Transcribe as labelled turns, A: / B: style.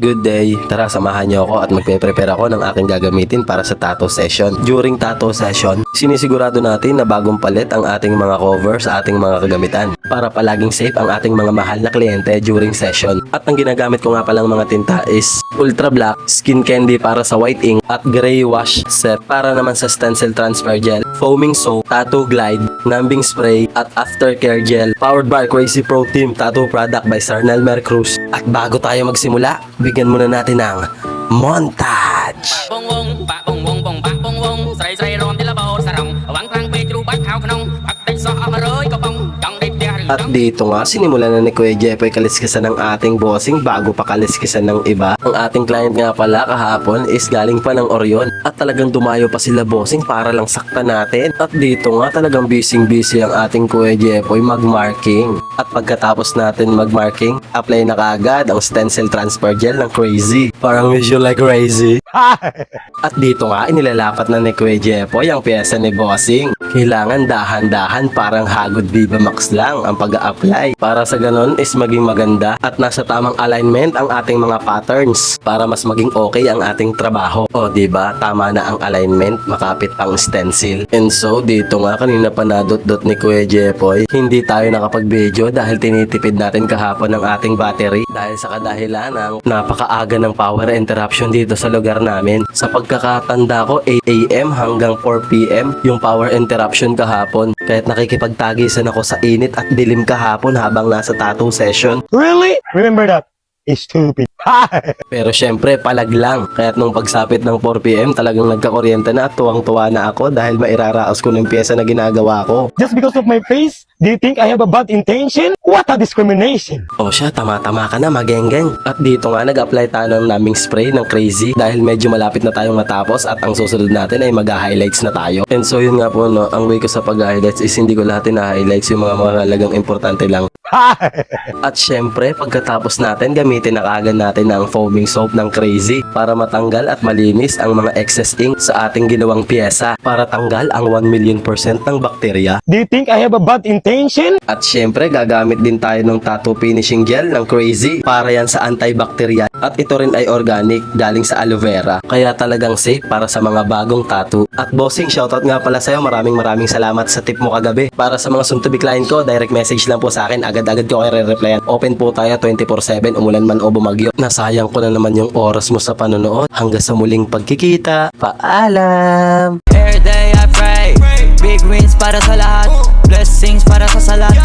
A: Good day! Tara, samahan niyo ako at magpe-prepare ako ng aking gagamitin para sa tattoo session. During tattoo session, sinisigurado natin na bagong palit ang ating mga cover sa ating mga kagamitan para palaging safe ang ating mga mahal na kliyente during session. At ang ginagamit ko nga palang mga tinta is Ultra Black, Skin Candy para sa white ink, at Gray Wash Set para naman sa stencil transfer gel, foaming soap, tattoo glide, numbing spray, at aftercare gel. Powered by Crazy Pro Team Tattoo Product by Sarnel Mercruz. At bago tayo magsimula, bigyan muna natin ng montage!
B: ប
A: At dito nga, sinimulan na ni Kuya Jepoy kaliskisan ng ating bossing bago pa kaliskisan ng iba. Ang ating client nga pala kahapon is galing pa ng Orion at talagang dumayo pa sila bossing para lang sakta natin. At dito nga talagang busy-busy ang ating Kuya Jepoy mag-marking. At pagkatapos natin mag-marking, apply na kaagad ang stencil transfer gel ng Crazy. Parang visual like crazy. At dito nga, inilalapat na ni Kuya Jepoy ang pyesa ni Bossing. Kailangan dahan-dahan parang hagod Viva Max lang ang pag apply Para sa ganon is maging maganda at nasa tamang alignment ang ating mga patterns para mas maging okay ang ating trabaho. O ba tama na ang alignment, makapit ang stencil. And so dito nga kanina pa nadot-dot ni Kuya Jepoy, hindi tayo nakapag-video dahil tinitipid natin kahapon ng ating battery dahil sa kadahilan ng napakaaga ng power interruption dito sa lugar namin. Sa pagkakatanda ko, 8 a.m. hanggang 4 p.m. yung power interruption kahapon. Kahit nakikipagtagisan ako sa init at dilim kahapon habang nasa tattoo session.
C: Really? Remember that. Stupid.
A: Pero syempre, palag lang. Kaya't nung pagsapit ng 4pm, talagang nagkakuryente na at tuwang-tuwa na ako dahil mairaraos ko ng pyesa na ginagawa ko.
C: Just because of my face, do you think I have a bad intention? What a discrimination.
A: O siya, tama-tama ka na, magengeng. At dito nga, nag-apply tayo ng naming spray ng Crazy dahil medyo malapit na tayong matapos at ang susunod natin ay mag-highlights na tayo. And so yun nga po, no, ang way ko sa pag-highlights is hindi ko lahat na-highlights yung mga mga halagang importante lang. At syempre, pagkatapos natin, gamitin na kaagad natin ang foaming soap ng Crazy para matanggal at malinis ang mga excess ink sa ating ginawang pyesa para tanggal ang 1 million percent ng bakterya.
C: do you think I have a bad intention?
A: At syempre, gagamit din tayo ng tattoo finishing gel ng Crazy para yan sa antibacterial. At ito rin ay organic galing sa aloe vera. Kaya talagang safe para sa mga bagong tattoo. At bossing, shoutout nga pala sa'yo. Maraming maraming salamat sa tip mo kagabi. Para sa mga soon to be client ko, direct message lang po sa akin. Agad-agad ko kayo re-replyan. Open po tayo 24-7, umulan man o bumagyo. Nasayang ko na naman yung oras mo sa panonood. Hanggang sa muling pagkikita. Paalam!
D: Every day I pray Big wins para sa lahat Blessings para sa salat